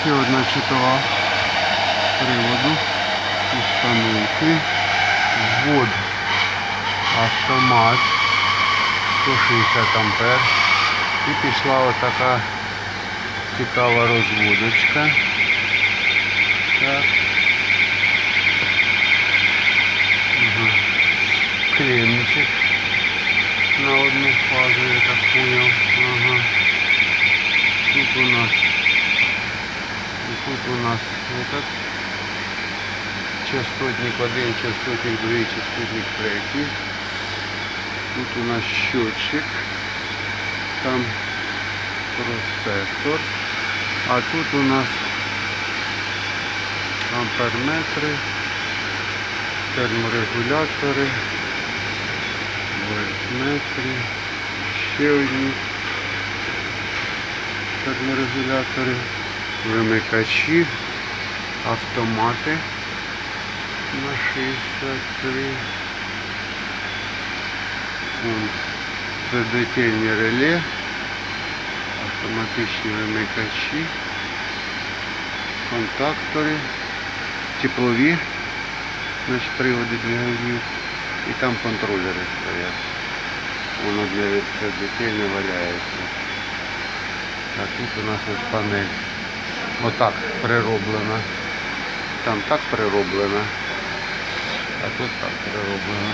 Ще одна читова приводу. Установки. Ввод. Автомат. 160 ампер. І пішла отака цікава розводочка. Так. Ага. Кремчик на одну фазу, я так понял. Ага. Тут у нас тут у нас этот частотник один, частотник другий, частотник третій. Тут у нас счетчик, там процесор, а тут у нас амперметри, терморегулятори, вольтметри, ще одні терморегулятори, вимикачі, автомати на 63. Це детельні реле, автоматичні вимикачі, контактори, теплові, значить приводи двигунів і там контролери стоять. Воно для це детельно валяється. А тут у нас ось панель. Отак перероблена. Там так перероблена, а тут так перероблена.